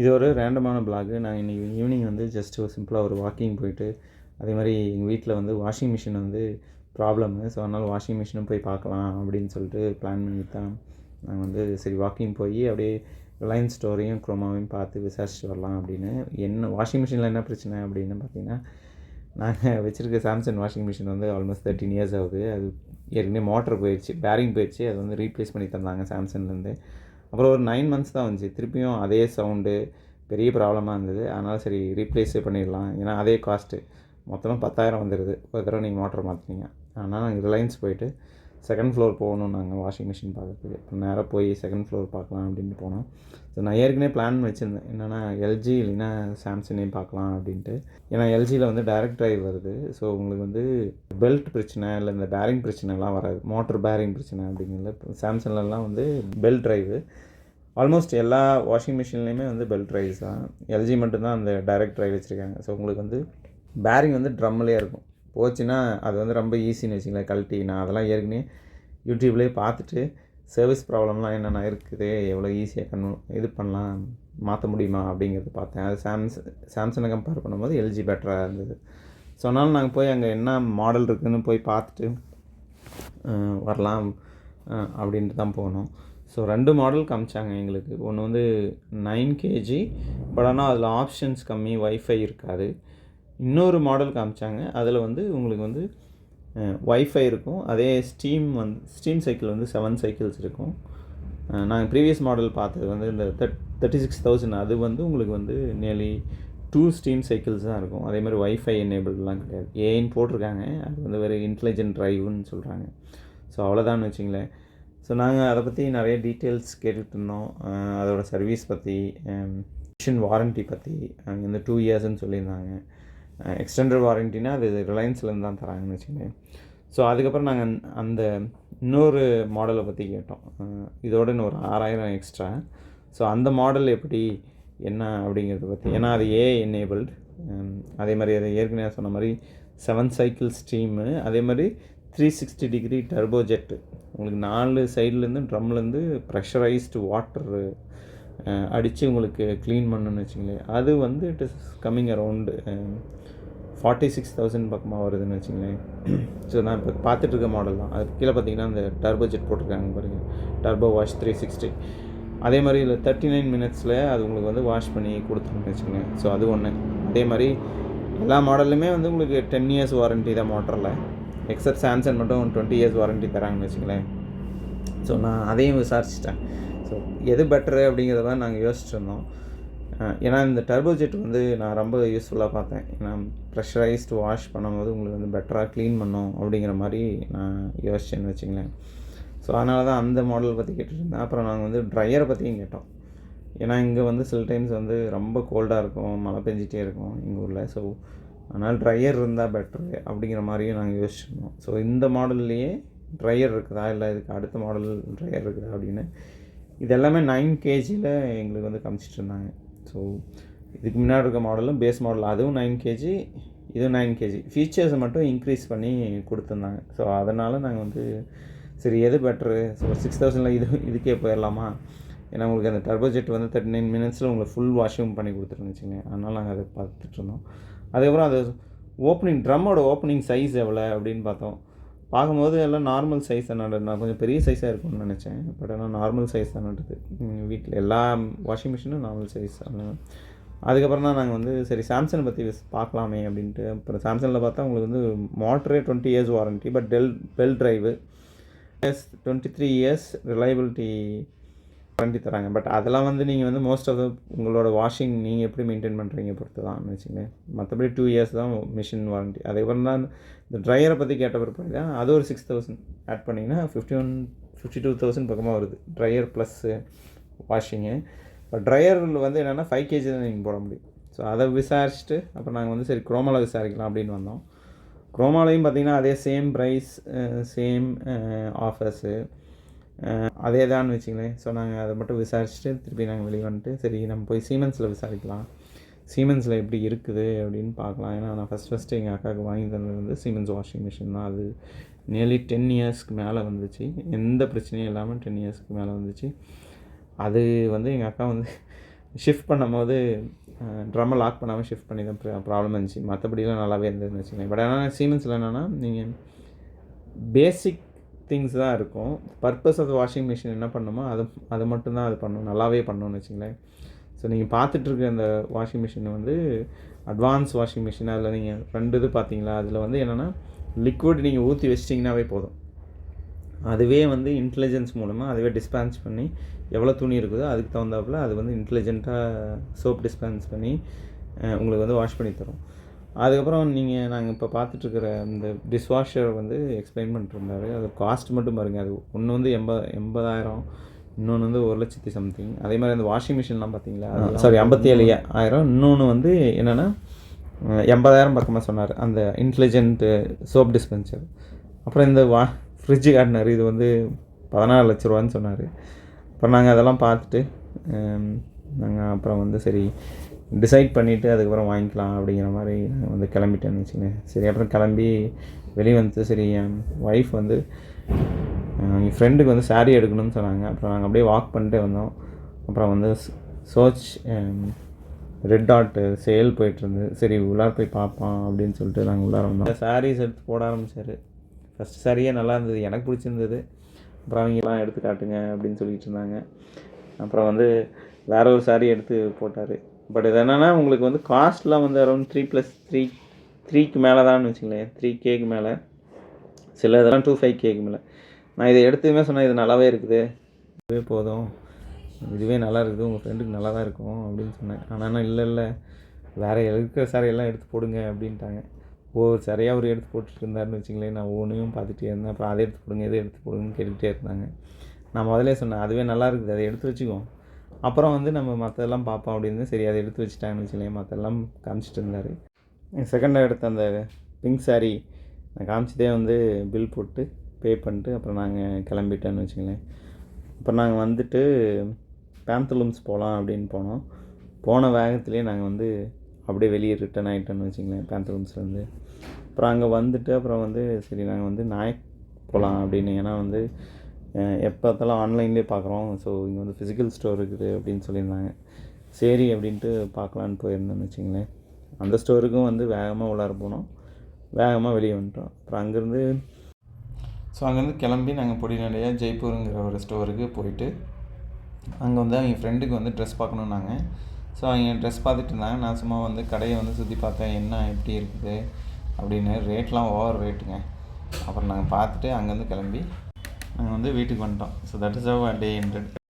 இது ஒரு ரேண்டமான பிளாகு நான் இன்றைக்கி ஈவினிங் வந்து ஜஸ்ட் ஒரு சிம்பிளாக ஒரு வாக்கிங் போயிட்டு அதே மாதிரி எங்கள் வீட்டில் வந்து வாஷிங் மிஷின் வந்து ப்ராப்ளம் ஸோ அதனால் வாஷிங் மிஷினும் போய் பார்க்கலாம் அப்படின்னு சொல்லிட்டு பிளான் பண்ணி தான் நாங்கள் வந்து சரி வாக்கிங் போய் அப்படியே ரிலையன்ஸ் ஸ்டோரையும் குரோமாவையும் பார்த்து விசாரிச்சுட்டு வரலாம் அப்படின்னு. என்ன வாஷிங் மிஷினில் என்ன பிரச்சனை அப்படின்னு பார்த்தீங்கன்னா நாங்கள் வச்சுருக்க சாம்சங் வாஷிங் மிஷின் வந்து ஆல்மோஸ்ட் தேர்ட்டின் இயர்ஸ் ஆகுது. அது ஏற்கனவே மோட்டர் போயிடுச்சு பேரிங் போயிடுச்சு அது வந்து ரீப்ளேஸ் பண்ணி தந்தாங்க சாம்சங்லேருந்து அப்புறம் ஒரு நைன் மந்த்ஸ் தான் வந்துச்சு. திருப்பியும் அதே சவுண்டு பெரிய ப்ராப்ளமாக இருந்தது. அதனால் சரி ரீப்ளேஸே பண்ணிடலாம். ஏன்னா அதே காஸ்ட்டு மொத்தமாக பத்தாயிரம் வந்துடுது ஒரு தடவை நீங்கள் மோட்டர் மாற்றினீங்க அதனால் நாங்கள் ரிலையன்ஸ் போயிட்டு செகண்ட் ஃப்ளோர் போகணும் நாங்கள் வாஷிங் மிஷின் பார்க்கறதுக்கு. இப்போ நேராக போய் செகண்ட் ஃப்ளோர் பார்க்கலாம் அப்படின்ட்டு போனோம். ஸோ நான் ஏற்கனவே பிளான் வச்சுருந்தேன். என்னென்னா எல்ஜி இல்லைன்னா சாம்சங்கே பார்க்கலாம் அப்படின்ட்டு. ஏன்னா எல்ஜியில் வந்து டைரக்ட் ட்ரைவ் வருது. ஸோ உங்களுக்கு வந்து பெல்ட் பிரச்சனை இல்லை இந்த பேரிங் பிரச்சனைலாம் வராது. மோட்டர் பேரிங் பிரச்சனை அப்படிங்கிறது சாம்சங்லலாம் வந்து பெல்ட் ட்ரைவு ஆல்மோஸ்ட் எல்லா வாஷிங் மிஷின்லேயுமே வந்து பெல்ட் ட்ரைவ்ஸ் தான். எல்ஜி மட்டும்தான் அந்த டைரக்ட் ட்ரைவ் வச்சுருக்காங்க. ஸோ உங்களுக்கு வந்து பேரிங் வந்து ட்ரம்லேயே இருக்கும். போச்சுன்னா அது வந்து ரொம்ப ஈஸின்னு வச்சுங்களேன் கழட்டி நான் அதெல்லாம் ஏற்கனவே யூடியூப்லேயே பார்த்துட்டு சர்வீஸ் ப்ராப்ளம்லாம் என்னென்ன இருக்குது எவ்வளோ ஈஸியாக கண் இது பண்ணலாம் மாற்ற முடியுமா அப்படிங்கிறது பார்த்தேன். அது சாம்சங் சாம்சங்கை கம்பேர் பண்ணும்போது எல்ஜி பெட்டராக இருந்தது. ஸோ அதனால் நாங்கள் போய் அங்கே என்ன மாடல் இருக்குதுன்னு போய் பார்த்துட்டு வரலாம் அப்படின்ட்டு தான் போனோம். ஸோ ரெண்டு மாடல் காமிச்சாங்க எங்களுக்கு. ஒன்று வந்து நைன் கேஜி பட் ஆனால் அதில் ஆப்ஷன்ஸ் கம்மி ஒய்ஃபை இருக்காது. இன்னொரு மாடல் காமிச்சாங்க. அதில் வந்து உங்களுக்கு வந்து ஒய்ஃபை இருக்கும். அதே ஸ்டீம் வந்து ஸ்டீம் சைக்கிள் வந்து செவன் சைக்கிள்ஸ் இருக்கும். நாங்கள் ப்ரீவியஸ் மாடல் பார்த்தது வந்து இந்த தேர்ட் தேர்ட்டி சிக்ஸ் தௌசண்ட் அது வந்து உங்களுக்கு வந்து நியர்லி டூ ஸ்டீம் சைக்கிள்ஸ் தான் இருக்கும். அதே மாதிரி ஒய்ஃபை எனேபிள்லாம் கிடையாது. ஏன்னு போட்டிருக்காங்க. அது வந்து வெரி இன்டெலிஜென்ட் ட்ரைவ்னு சொல்கிறாங்க ஸோ அவ்வளோதான்னு வச்சிங்களேன். ஸோ நாங்கள் அதை பற்றி நிறைய டீட்டெயில்ஸ் கேட்டுகிட்டு இருந்தோம் அதோடய சர்வீஸ் பற்றி மிஷின் வாரண்ட்டி பற்றி அங்கே இந்த டூ இயர்ஸ்ன்னு சொல்லியிருந்தாங்க. எக்ஸ்டெண்டட் வாரண்ட்டினா அது ரிலையன்ஸ்லேருந்து தான் தராங்கன்னு வச்சுக்கோங்க. ஸோ அதுக்கப்புறம் நாங்கள் அந்த இன்னொரு மாடலை பற்றி கேட்டோம். இதோட இன்னொரு ஆறாயிரம் எக்ஸ்ட்ரா ஸோ அந்த மாடல் எப்படி என்ன அப்படிங்கிறத பற்றி ஏன்னா அது ஏ என்னேபிள்டு அதே மாதிரி அதை ஏற்கனவே சொன்ன மாதிரி செவன் சைக்கிள் ஸ்ட்ரீமு அதே மாதிரி த்ரீ சிக்ஸ்டி டிகிரி டர்போஜெட்டு உங்களுக்கு நாலு சைட்லேருந்து ட்ரம்லேருந்து ப்ரெஷரைஸ்டு வாட்டரு அடித்து உங்களுக்கு க்ளீன் பண்ணணும்னு வச்சுங்களேன் அது வந்து it is coming around forty six thousand பக்கமாக வருதுன்னு வச்சுங்களேன் ஸோ நான் இப்போ பார்த்துட்டு இருக்க மாடல் தான். அதுக்கு கீழே பார்த்தீங்கன்னா அந்த டர்போ ஜெட் போட்டிருக்காங்க பாருங்கள் டர்போ வாஷ் த்ரீ சிக்ஸ்டி அதே மாதிரி இதில் தேர்ட்டி நைன் மினிட்ஸில் அது உங்களுக்கு வந்து வாஷ் பண்ணி கொடுத்துருன்னு வச்சுக்கோங்க ஸோ அது ஒன்று அதே மாதிரி எல்லா மாடல்லுமே வந்து உங்களுக்கு டென் இயர்ஸ் வாரண்ட்டி தான் மோட்டரில் எக்ஸப்ட் சாம்சங் மட்டும் டுவெண்ட்டி இயர்ஸ் வாரண்ட்டி தராங்கன்னு வச்சுங்களேன் ஸோ நான் அதையும் விசாரிச்சிட்டேன். ஸோ எது பெட்ரு அப்படிங்கிறத நாங்கள் யோசிச்சுருந்தோம் ஏன்னா இந்த டர்போ ஜெட் வந்து நான் ரொம்ப யூஸ்ஃபுல்லாக பார்த்தேன். ஏன்னா ப்ரெஷரைஸ்டு வாஷ் பண்ணும்போது உங்களுக்கு வந்து பெட்டராக க்ளீன் பண்ணும் அப்படிங்கிற மாதிரி நான் யோசிச்சேன்னு வச்சுங்களேன் ஸோ அதனால தான் அந்த மாடல் பற்றி கேட்டுருந்தேன் இருந்தேன். அப்புறம் நாங்கள் வந்து ட்ரையரை பற்றியும் கேட்டோம். ஏன்னா இங்கே வந்து சில டைம்ஸ் வந்து ரொம்ப கோல்டாக இருக்கும் மழை பெஞ்சிட்டே இருக்கும் எங்கள் ஊரில். ஸோ அதனால் ட்ரையர் இருந்தால் பெட்ரு அப்படிங்கிற மாதிரியும் நாங்கள் யோசிச்சிருந்தோம். ஸோ இந்த மாடல்லையே ட்ரையர் இருக்குதா? இல்லை இதுக்கு அடுத்த மாடல் ட்ரையர் இருக்குதா அப்படின்னு. இது எல்லாமே நைன் கேஜியில் எங்களுக்கு வந்து காமிச்சிட்டு இருந்தாங்க. ஸோ இதுக்கு முன்னாடி இருக்க மாடலும் பேஸ் மாடல் அதுவும் நைன் கேஜி இதுவும் நைன் கேஜி ஃபீச்சர்ஸை மட்டும் இன்க்ரீஸ் பண்ணி கொடுத்துருந்தாங்க. ஸோ அதனால் நாங்கள் வந்து சரி எது பெட்ரு ஸோ சிக்ஸ் தௌசண்டில் இது இதுக்கே போயிடலாமா? ஏன்னா உங்களுக்கு அந்த டர்போஜெட் வந்து தேர்ட்டி நைன் மினிட்ஸில் உங்களுக்கு ஃபுல் வாஷிங் பண்ணி கொடுத்துருந்துச்சிங்க. அதனால் நாங்கள் அதை பார்த்துட்ருந்தோம் அதுக்கப்புறம் அது ஓப்பனிங் ட்ரம்மோட ஓப்பனிங் சைஸ் எவ்வளோ அப்படின்னு பார்த்தோம். பார்க்கும்போது எல்லாம் நார்மல் சைஸ் தான் நான் கொஞ்சம் பெரிய சைஸாக இருக்கும்னு நினச்சேன். பட் ஆனால் நார்மல் சைஸ் தான் நட்டுது வீட்டில் எல்லா வாஷிங் மிஷினும் நார்மல் சைஸ் அதுக்கப்புறம் தான் நாங்கள் வந்து சரி சாம்சங் பற்றி பார்க்கலாமே அப்படின்ட்டு. அப்புறம் சாம்சங்கில் பார்த்தா உங்களுக்கு வந்து மோட்டரே twenty years warranty but the belt drive is twenty three years reliability warranty தராங்க. பட் அதெல்லாம் வந்து நீங்கள் வந்து மோஸ்ட் ஆஃப் த உங்களோட வாஷிங் நீங்கள் எப்படி மெயின்டைன் பண்ணுறீங்க பொறுத்து தான் வச்சுக்கோங்க மற்றபடி டூ இயர்ஸ் தான் மிஷின் வாரண்ட்டி அதுக்கப்புறம் தான் இந்த ட்ரையரை பற்றி கேட்ட பிற்பாடு தான் அது ஒரு சிக்ஸ் தௌசண்ட் ஆட் பண்ணிங்கன்னா fifty one fifty two thousand பக்கமாக வருது ட்ரையர் ப்ளஸ்ஸு வாஷிங்கு இப்போ ட்ரையரில் வந்து என்னென்னா ஃபைவ் கேஜி தான் நீங்கள் போட முடியும். ஸோ அதை விசாரிச்சுட்டு அப்புறம் நாங்கள் வந்து சரி குரோமாவில் விசாரிக்கலாம் அப்படின்னு வந்தோம். குரோமாலையும் பார்த்திங்கன்னா அதே சேம் ப்ரைஸ் சேம் ஆஃபர்ஸு அதே தான் வச்சுங்களேன். ஸோ நாங்கள் அதை மட்டும் விசாரிச்சுட்டு திருப்பி நாங்கள் வெளியே வந்துட்டு சரி நம்ம போய் சீமென்ஸில் விசாரிக்கலாம். சீமென்ஸில் எப்படி இருக்குது அப்படின்னு பார்க்கலாம். ஏன்னா நான் ஃபஸ்ட் ஃபஸ்ட்டு எங்கள் அக்காவுக்கு வாங்கி தந்தது வந்து சீமென்ஸ் வாஷிங் மிஷின் தான். அது நியர்லி டென் இயர்ஸ்க்கு மேலே வந்துச்சு. எந்த பிரச்சனையும் இல்லாமல் டென் இயர்ஸ்க்கு மேலே வந்துச்சு. அது வந்து எங்கள் அக்கா வந்து ஷிஃப்ட் பண்ணும்போது ட்ரம்மை லாக் பண்ணாமல் ஷிஃப்ட் பண்ணி தான் ப்ராப்ளம் இருந்துச்சு. மற்றபடிலாம் நல்லாவே இருந்ததுன்னு வச்சுக்கோங்க பட் ஆனால் சீமென்ஸில் என்னென்னா நீங்கள் பேசிக் திங்ஸ் தான் இருக்கும். பர்பஸ் ஆஃப் வாஷிங் மிஷின் என்ன பண்ணுமோ அது அது மட்டும்தான் அது பண்ணும். நல்லாவே பண்ணணும்னு வச்சுங்களேன் ஸோ நீங்கள் பார்த்துட்ருக்க அந்த வாஷிங் மிஷின் வந்து அட்வான்ஸ் வாஷிங் மிஷின் அதில் நீங்கள் ரெண்டு இது பார்த்தீங்களா? அதில் வந்து என்னென்னா லிக்விட் நீங்கள் ஊற்றி வச்சிட்டிங்கனாவே போதும். அதுவே வந்து இன்டெலிஜென்ஸ் மூலமாக அதுவே டிஸ்பேன்ஸ் பண்ணி எவ்வளோ துணி இருக்குதோ அதுக்கு தகுந்தாப்புல அது வந்து இன்டெலிஜென்ட்டாக சோப் டிஸ்பேன்ஸ் பண்ணி உங்களுக்கு வந்து வாஷ் பண்ணி தரும். அதுக்கப்புறம் நீங்கள் நாங்கள் இப்போ பார்த்துட்ருக்கிற இந்த டிஷ்வாஷர் வந்து எக்ஸ்பிளைன் பண்ணிட்டு இருந்தாரு அது காஸ்ட் மட்டும் பாருங்கள் அது ஒன்று வந்து எண்ப எண்பதாயிரம் இன்னொன்று வந்து ஒரு லட்சத்தி சம்திங் அதே மாதிரி அந்த வாஷிங் மிஷின்லாம் பார்த்தீங்களா சாரி ஐம்பத்தி ஏழு ஆயிரம். இன்னொன்று வந்து என்னென்னா எண்பதாயிரம் பக்கமாக சொன்னார். அந்த இன்டெலிஜென்ட் சோப் டிஸ்பென்சர் அப்புறம் இந்த வா ஃப்ரிட்ஜ் காட்டினார் இது வந்து பதினாறு லட்ச ரூபான்னு சொன்னார். அப்புறம் நாங்கள் அதெல்லாம் பார்த்துட்டு நாங்கள் அப்புறம் வந்து சரி டிசைட் பண்ணிவிட்டு அதுக்கப்புறம் வாங்கிக்கலாம் அப்படிங்கிற மாதிரி நான் வந்து கிளம்பிட்டேன்னு வச்சுக்கேன் சரி அப்புறம் கிளம்பி வெளியே வந்து சரி என் ஒய்ஃப் வந்து என் ஃப்ரெண்டுக்கு வந்து saree எடுக்கணும்னு சொன்னாங்க. அப்புறம் நாங்கள் அப்படியே வாக் பண்ணிட்டே வந்தோம். அப்புறம் வந்து சோச் ரெட் டாட்டு சேல் போயிட்டுருந்து சரி உள்ளார போய் பார்ப்போம் அப்படின்னு சொல்லிட்டு நாங்கள் உள்ளார வந்தோம். சாரீஸ் எடுத்து போட ஆரம்பிச்சார். ஃபஸ்ட் சாரியே நல்லா இருந்தது. எனக்கு பிடிச்சிருந்தது. அப்புறம் அவங்கெல்லாம் எடுத்து காட்டுங்க அப்படின்னு சொல்லிட்டு இருந்தாங்க. அப்புறம் வந்து வேற ஒரு saree எடுத்து போட்டார். பட் இது என்னென்னா உங்களுக்கு வந்து காஸ்ட்லாம் வந்து அரௌண்ட் த்ரீ ப்ளஸ் த்ரீ த்ரீக்கு மேலே தான் வச்சுங்களேன் த்ரீ கேக்கு மேலே. சில இதெல்லாம் டூ ஃபைவ் கேக்கு மேலே. நான் இதை எடுத்ததுமே சொன்னேன் இது நல்லாவே இருக்குது. இதுவே போதும். இதுவே நல்லா இருக்குது. உங்கள் ஃப்ரெண்டுக்கு நல்லா தான் இருக்கும் அப்படின்னு சொன்னேன். ஆனால் இல்லை இல்லை. வேறு இருக்கிற சாரையெல்லாம் எடுத்து போடுங்க அப்படின்ட்டாங்க. ஒவ்வொரு சரியாக அவர் எடுத்து போட்டுட்டு இருந்தாருன்னு வச்சுங்களேன் நான் ஒவ்வொன்றையும் பார்த்துட்டே இருந்தேன். அப்புறம் அதை எடுத்து போடுங்க இதை எடுத்து போடுங்கன்னு கேட்டுக்கிட்டே இருந்தாங்க. நான் முதலே சொன்னேன் அதுவே நல்லா இருக்குது. அதை எடுத்து வச்சுக்கோ. அப்புறம் வந்து நம்ம மற்றதெல்லாம் பார்ப்போம் அப்படின்னு சரி அதை எடுத்து வச்சுட்டாங்கன்னு வச்சுங்களேன் மற்றெல்லாம் காமிச்சிட்டு இருந்தார். செகண்டாக எடுத்த அந்த பிங்க் சாரீ நான் காமிச்சதே வந்து பில் போட்டு பே பண்ணிட்டு அப்புறம் நாங்கள் கிளம்பிட்டேன்னு வச்சுங்களேன் அப்புறம் நாங்கள் வந்துட்டு பேந்தலூம்ஸ் போகலாம் அப்படின்னு போனோம். போன வேகத்துலேயே நாங்கள் வந்து அப்படியே வெளியே ரிட்டர்ன் ஆகிட்டோன்னு வச்சுங்களேன் பேந்தலூம்ஸ்லேருந்து அப்புறம் அங்கே வந்துட்டு அப்புறம் வந்து சரி நாங்கள் வந்து நாயக் போகலாம் அப்படின்னு. ஏன்னா வந்து எப்போ பார்த்தாலும் ஆன்லைன்லேயே பார்க்குறோம். ஸோ இங்கே வந்து ஃபிசிக்கல் ஸ்டோர் இருக்குது அப்படின்னு சொல்லியிருந்தாங்க. சரி அப்படின்ட்டு பார்க்கலான்னு போயிருந்தேன்னு வச்சுங்களேன் அந்த ஸ்டோருக்கும் வந்து வேகமாக உள்ளார போனோம். வேகமாக வெளியே வந்துட்டோம். அப்புறம் அங்கேருந்து ஸோ அங்கேருந்து கிளம்பி நாங்கள் பொடிநடையாக ஜெய்ப்பூருங்கிற ஒரு ஸ்டோருக்கு போயிட்டு அங்கே வந்து அவங்க ஃப்ரெண்டுக்கு வந்து ட்ரெஸ் பார்க்கணுன்னாங்க ஸோ அவங்க ட்ரெஸ் பார்த்துட்டு இருந்தாங்க. நான் சும்மா வந்து கடையை வந்து சுற்றி பார்த்தேன். என்ன எப்படி இருக்குது? அப்படின்னு ரேட்லாம் ஓவர் ரேட்டுங்க அப்புறம் நாங்கள் பார்த்துட்டு அங்கேருந்து கிளம்பி நாங்கள் வந்து வீட்டுக்கு வந்துட்டோம். So that is our day ended